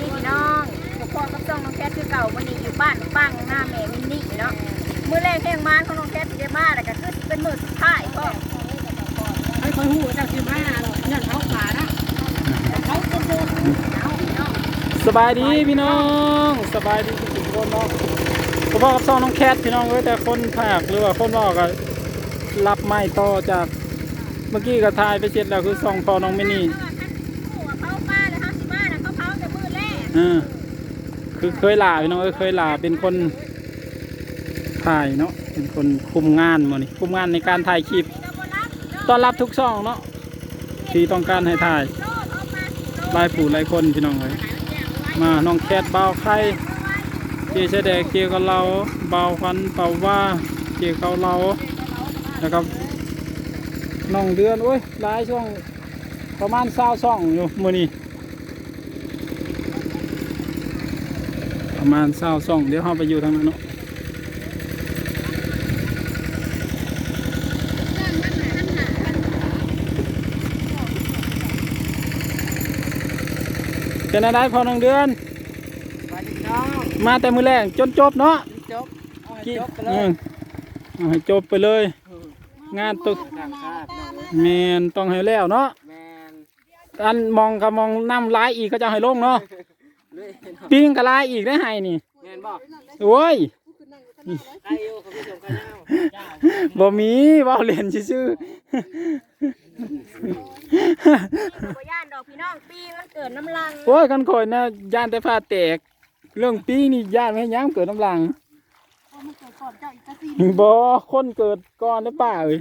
ดีพี่น้องพวกพ่อกับซ่องน้องแคทคือเก่าวันนี้อยู่บ้านปังหน้าแม่มินนี่เนาะมื้อแรกแห่งมานของน้องแคทที่ได้มาแล้วก็คือเป็นมื้อสุดท้ายพ่อให้คอยหูจากสิบห้าเงินเขาขานะเขาโกงเอาพี่น้องสบายดีพี่น้องสบายดีทุกคนเนาะผมพ่อกับซ่องน้องแคทพี่น้องเอ้ยแต่คนภาคหรือว่าคนบอกก็รับไม้ต่อจากเมื่อกี้ก็ทายไปเสร็จแล้วคือซ่องพอน้องมินี่เผาป้าเลยห้าสิบบ้านเขาเผาแต่มื้ ออคือเคยลาพี่น้องเอ้ยเคยลาเป็นคนถ่ายเนาะเป็นคนคุมงานมานี่คุมงานในการถ่ายคลิปต้อนรับทุกช่องเนาะที่ต้องการให้ถ่ายลายผู้ลายคนพี่น้องเลยมาน้องแคทเบาไข่เจเสแดกเจกับเราเบาควันเป่าว่าเจกับเรานะครับน้องเดือนโอ้ยลายช่วงประมาณเศร้าช่องอยู่มือนี้ ประมาณเศร้าช่อง เดี๋ยวเราไปอยู่ทางนั้นเนาะเป็นอะไรพอน้องเดือนสวัสดีน้องมาแต่มือแรกจนจบเนาะจบเอาให้กี่จบไปเลเอยอเอาให้จบไปเลย งานตึกต่างชาติแมนต้องให้แล้วเนาะแมนอันมองกับมองน้ำลายอีกก็จะให้ลงเนาะเลย ปิ้งกับลายอีกได้ให้นี่แมนบอกโอ้ยใครอยู่เขาพี่ชมกันเน่าบ่มีเว่าเล่นซื่อบ่ย่านดอกพี่น้องปีมันเกิดน้ำลังๆโอ้ยกันคอยนะย่านแต่ผ้าแตก เรื่องปิ้งนี่ย่านไม่ให้ย้ำเกิดน้ำลังบ่คนเกิดก่อนได้อป่าเอ้ย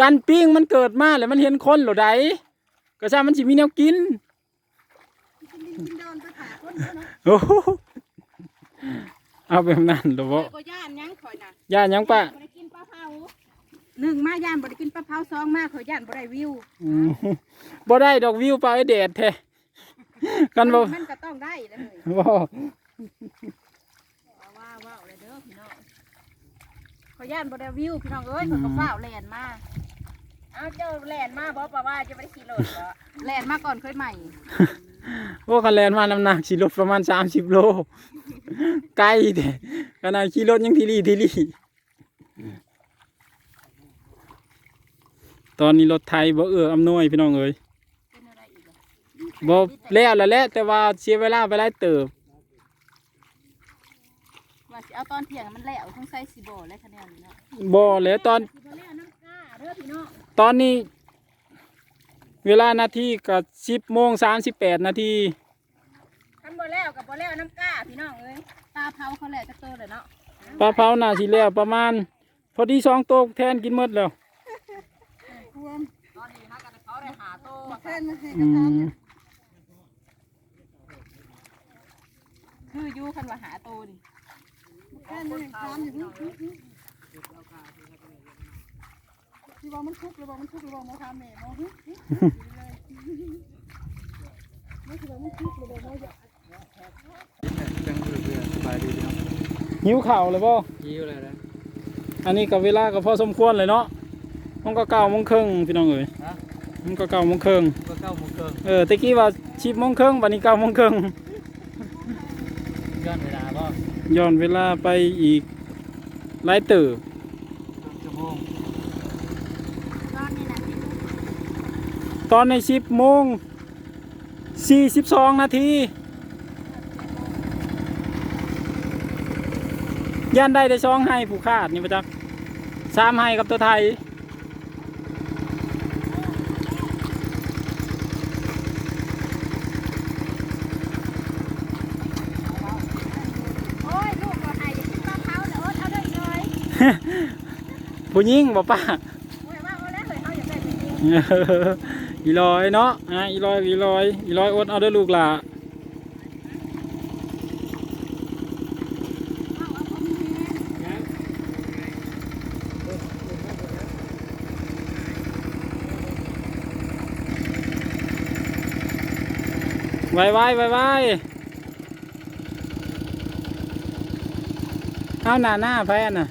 การปิ้งมันเกิดมาแล้วมันเห็นคนเหรอใดก็ใช่มันสิมีแนวกิน โอ้โหเอาแบบนั้นเหรอบ่ก็ย่านยังข่อยน่ะย่านหยังป่ะบ่ได้กินปลาเผาหนึ่งมาย่านบ่ได้กินปลาเผาสองมาข่อยย่านบ่ได้วิวอืมบ่ได้ดอกวิวปลาไอ้แดดแท้กันบ่มันก็ต้องได้เลยบ่ว่าว่าเลยเด้อพี่น้องข่อยย่านบ่ได้วิวพี่น้องเอ้ยข่อยก็ฟ้าวแล่นมา เอาเจ้าแล่นมาบ่ป่าว่าจะบ่ได้ขี่รถบ่แล่นมาก่อนเคยใหม่โอ้คันแลนมาน้ำหนักสิลดประมาณ30โลไกลแท้ขนาดขี่รถยังทีรีทีรีตอนนี้รถไทยบ่เอื้ออำนวยพี่น้องเอ้ยเป็นอะไรอีกอะบ่แล้วแล้วแหละแต่ว่าเสียเวลาไปหลายเติบว่าสิเอาตอนเที่ยงมันแล้วต้องใส่สิบ่และคะแนนเนาะบ่แล้วตอน สิบ่แล้วน้ำกล้าเด้อพี่น้องตอนนี้ เวลานาทีก็สิบโมงสามสิบแปดนาทีคันบ่แล้วก็บ่แล้วน้ำกล้าพี่น้องเอ้ยตาเผาเขาแหละจะโตเลยเนาะปลาเผาหนาสิแล้วประมาณ พอดีสองโต๊ะแทนกินหมดแล้วตอนนี้ฮะกันเขาได้หาโตแค่นั้นให้อืมคืออยู่คันว่าหาโตนี่แค่นั้นถามอยู่ ที่ว่ามันทุกข์หรือว่ามันทุกข์หรือว่ามันทำแม่เนาะไม่คือว่ามันทุกข์หรือว่ามันอยากจังเบื่อสบายดีเนาะหิวข่าวเลยบ่ยิ้วเลยนะอันนี้กับเวลาก็พอสมควรเลยเนาะมันก็เก้าโมงครึ่งพี่น้องเอ้ยมันก็เก้าโมงครึ่งก็เก้าโมงครึ่งเออตะกี้ว่าสิบโมงครึ่งวันนี้เก้าโมงครึ่งย้อนเวลาบ่ย้อนเวลาไปอีกหลายติบชั่วโมง นนี้น่ะตอนในสิบโมงสี่สิบสองนาทีย่านได้ได้ช่องให้ผู้คาดนี่ประจักสามให้กับตัวไทยโอ้ยลูกบ่ให้จะกินปลาเผาเด้ออดเอาเด้ออีเลยผู้หญิงบ่ป้าโอ้ยว่าเอา อีลอยเนาะอะอีลอยอีลอยอีลอยอดเอาด้อลูกหล่ะไวไวไวไวเอาหน้าหน้าแพนน่ะ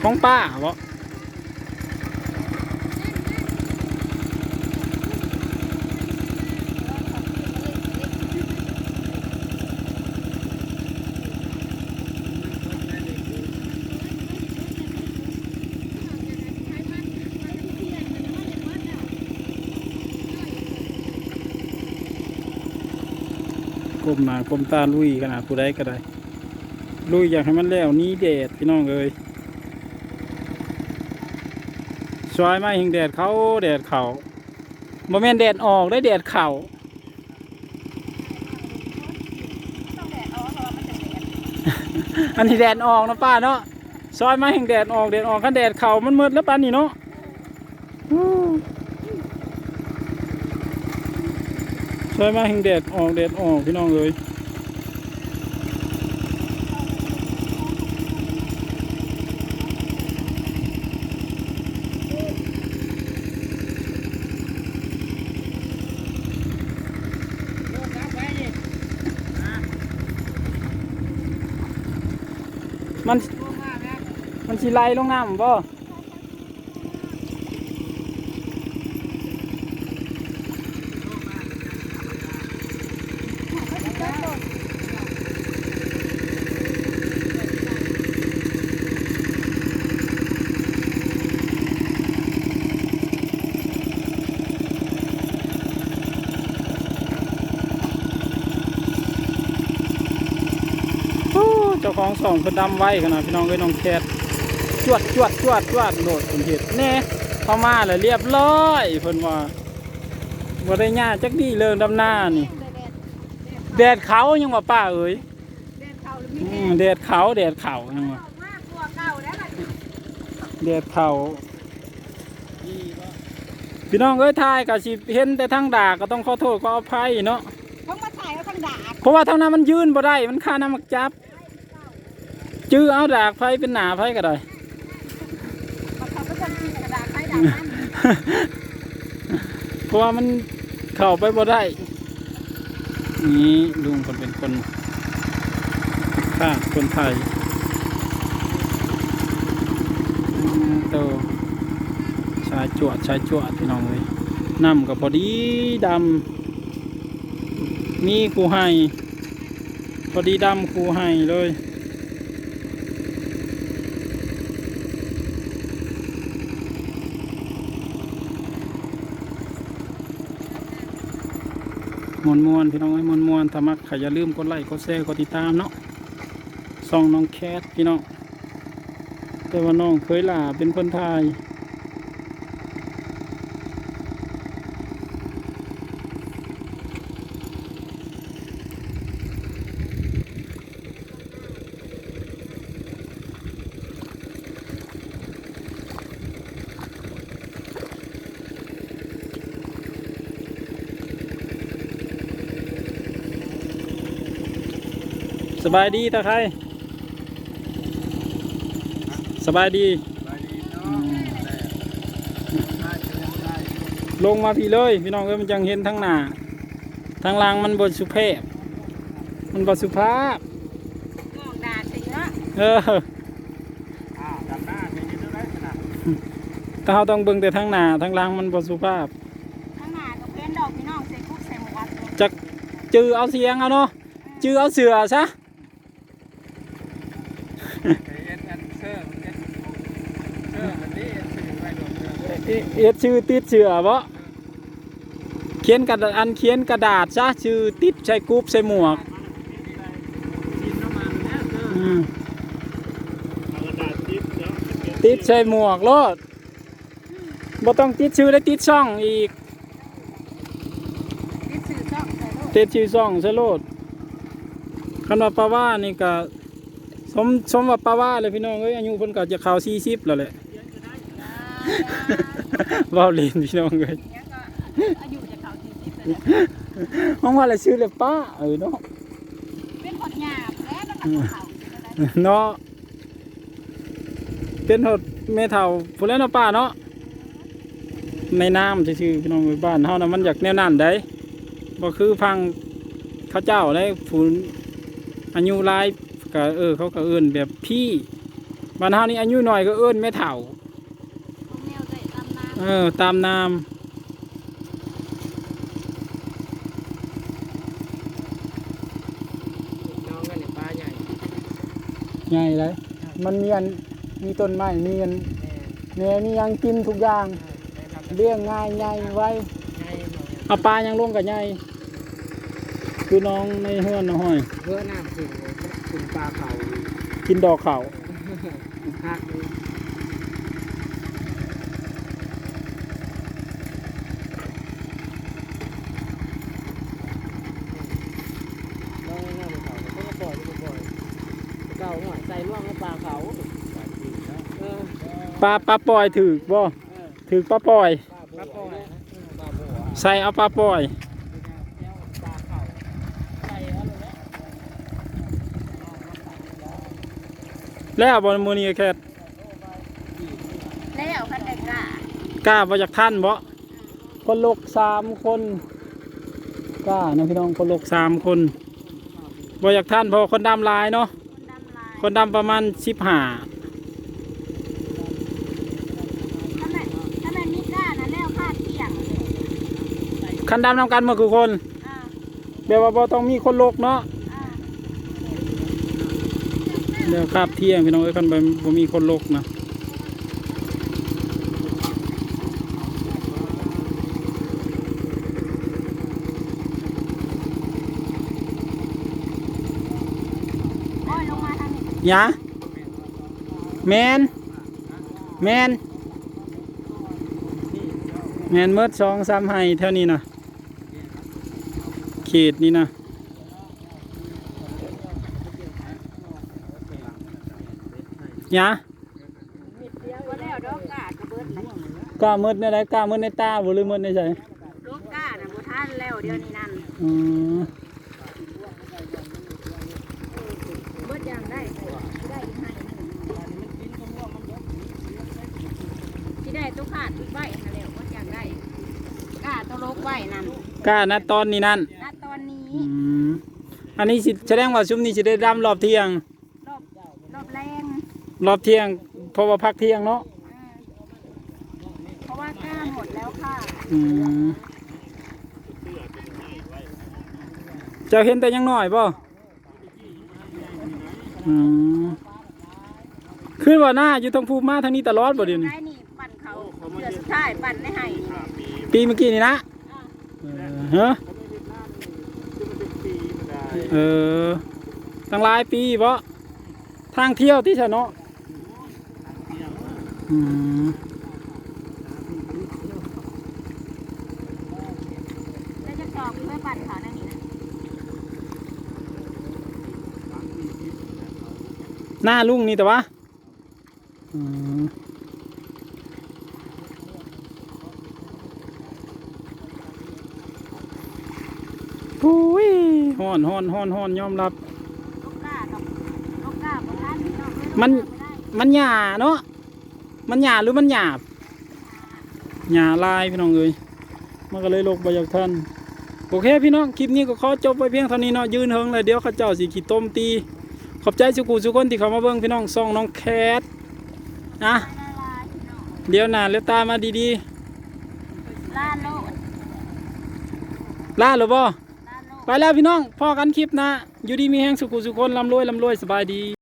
ของป้าบ่ก้ มหน้าก้มตาลุยขนาดผู้ใดก็ได้ ลุยอยากให้มันแล้วหนี้แดดพี่น้องเอ้ยสวยมาหิงแดดเขาแดดเขาบ่แม่นแดดออกได้แดดเข่าอันจะแดดอันนี้แดดออกนะป้าเนาะซอยมาแห่งแดดออกแดดออกขันแดดเข่ามันมืดแล้วป้านนี่เนาะ ซอยมาแห่งแดดออกแดดออกพี่น้องเอ้ยมัน มันสิไหลลงน้ำบ่ องสองเพิ่นดำไว้ขนาดพี่น้องเอ้ยน้องแคทจวดจวดจวดจวดโหลดคนเห็ดแน่เข้ามาเลยเรียบร้อยเพิ่นว่าบ่ได้ยากจักดีเรื่องดำหน้านี่แดดแดดเขายังว่าป้าเอ้ยแดดเขาหรือมีอืแดมดแดดเขาแดดเขายังว่าออกมากกว่าเก่าแล้วล่ะแดดเขาพี่น้องเอ้ยทายก็สิเห็นแต่ทางด่าก็ต้องขอโทษขออภัยเนาะต้องมาถ่ายเอาทางดาบเพราะว่าทางนั้นมันยืนบ่ได้มันค่าน้ำมักจับ จื้อเอาดากไผเป็นหนาไผก็ได้มาเขาก็จะกินกระดาษไม้ดาบนั่นเพราะว่ามันเข้าไปบ่ได้ นี่ลุงคนเป็นคนฆ่าคนไทยอืมโตชายจวดชายจวดพี่น้องเลยน้ำกับพอดีดำมีครูให้ พอดีดำครูให้เลย มวนมวนพี่น้องไอ้มวนมวนถ้ามักใครอย่าลืมกดไลค์กดแชร์กดติดตามเนาะซองน้องแคทพี่น้องแต่ว่าน้องเคยหล่าเป็นคนไทย บายดีตาใครสบายดีอืมลงมาพี่เลย พี่น้องเอ้ยมันจังเห็นทั้งหน้าทั้งหล่างมันบนสุภาพมันบสุภาพมองดาบสิเนาะเออถ้าเราต้องเบิ่งแต่ทั้งหน้าทั้งหล่างมันบสุภาพข้างหน้าก็เพ้นดอกพี่น้องใส่กุ๊กใส่หมวกเลยจักจือเอาเสียงเอาเนาะจือเอาเสือซะ เอเอ็ดชื่อติดเสือบ่เขียนกระดาษอันเขียนกระดาษซะชื่อติดใส่กรุ๊ปใส่หมวกอืมติดใส่หมวกโลดบ่ต้องติดชื่อและติดช่องอีกนี่สื่อช่องใส่ลูกเตชื่อซ่องซะโลดคันว่าปาว่านี่ก็สมสมว่าปาว่าเลยพี่น้องเอ้ยอายุเพิ่นก็จะเข้า40แล้วแหละเว้าเล่นพี่น้องเอ้ยเนี้ยก็อายุจะเข้าสี่สิบเลยเนี่ยห้องว่าอะไรชื่อเลยป้าเออเนาะเป็นคนหยาบแล้วแล้วก็ตัวเขาเป็นอะไรเนาะเป็นหดแม่เฒ่าผู้แล้วเนาะป้าเนาะในน้ำซื่อๆพี่น้องเอ้ยบ้านเฮานะมันอยากแนวนั้นได้บ่คือฟังเขาเจ้าได้ผู้อายุหลายก็เออเขาก็เอิ้นแบบพี่บ้านเฮานี่อายุน้อยก็เอิ้นแม่เฒ่า พวกแนวใส่ตามน้ เออ ตามนามน้องกันเนี่ยปลาใหญ่ใหญ่เลยมันมีอันมีต้นไม้มีอันแม่แหน่มีหยังกินทุกอย่างแม่ครับเลี้ยงง่ายใหญ่ไว้ใหญ่หน่อยเอาปลายังลงกับใหญ่คือน้องในเฮือนนะห้อย เพื่อน้ำขึ้นขึ้นปลาเขากินดอกเขาวคักเลย เราหน้าไปเขาเขาก็ปล่อยก็ปล่อยเก่าหน่อยใส่ร่วงในปลาเขาเออ ปลาปลาปล่อยถือบ่ถือปลาปล่อยปลาปล่อยปลาบัวใส่เอาปลาปล่อยปลาเขาใส่เอาเลยแล้วบอลมูนี่แค่แล้วคันได้กล้ากล้ามาจากท่านบ่คนลกสามคนกล้านะพี่น้องคนลกสามคนบ่อยากท่านเพอคนดำหลายเนาะคนดำลายคนดำประมาณสิบห้าถ้าแม่ถ้าแม่นี่กล้านะแล้วคาดเที่ยง คันดำนำกันหมาคือคนอ่าแบบว่าบ่ต้องมีคนลกเนาะอ่าเดี๋ยวคาบเที่ยงพี่น้องเอ้ยคันแบบบ่มีคนลกนะโอ้ยลงมาทางนี้หยาแมนแมนแมนเมิดสองสามไห้เท่านี้นะ เขตนี้นะหยาว่าแล้วดอกกล้ากระเบิดเลยกล้ามืดในไรกล้ามืดในตาบ่หรือมืดในใจลูกกล้านะบ่ทันแล้วเดี๋ยวนี้นั่นอืมเบิดอย่างได้ได้อีกให้หนึ่งที่ได้ตุกขาดตุกใบนั่นแหล้วเบิดอย่างได้กล้าตัวโลกใบนั่นกล้านะตอนนี้นั่นณตอนนี้อืม อันนี้สิแสดงว่าชุมนี้สิได้ดำรอบเที่ยง รอบรอบแรงรอบเที่ยงเพราะว่าพักเที่ยงเนาะอ่าเพราะว่ากล้าหมดแล้วค่ะอืมเจ้าเห็นแต่ยังน้อยป่ะอืมขึ้นว่าหน้าอยู่ตรงภูมิมาทางนี้ตลอดบ่เดี๋ยวนี้ได้นี่ปั่นเขาเดือสุดท้ายปั่นได้ให้นี่ปีเมื่อกี้นี่นะเออฮะ เออตั้งหลายปีบ่ทางเที่ยวที่ชะเนาะอืมแล้วจะจองเพื่อปั่นเขานั่นนี่นะหน้าลุงนี่แต่ว่าอืมปุ้ ยฮ้อนฮ้อนฮ้อนฮ้อนยอมรับ ลูกกล้ากับลูกกล้าบนร้านนี่เนาะมันไได้มันหยาเนาะ มันหยาหรือมันหยาบหยาลายพี่น้องเอ้ยมันก็เลยลกไปจากท่านโอเคพี่น้องคลิปนี้ก็ขอจบไปเพียงเท่านี้เนาะยืนเฮิงเลยเดี๋ยวเขาเจ้าสิขีต้มตี ขอบใจสุกูสุกคนที่เขามาเบิ่งพี่น้องซ่องน้องแคทนะได้ลายพี่น้องเดี๋ยวหน้าเลี้ยวตามาดีลาโลด ๆลาหรือบ่ลาโลด ไปแล้วพี่น้องพ่อกันคลิปหนะ อยู่ดีมีแห้งสุขุสุคนลำรวยลำรวยสบายดี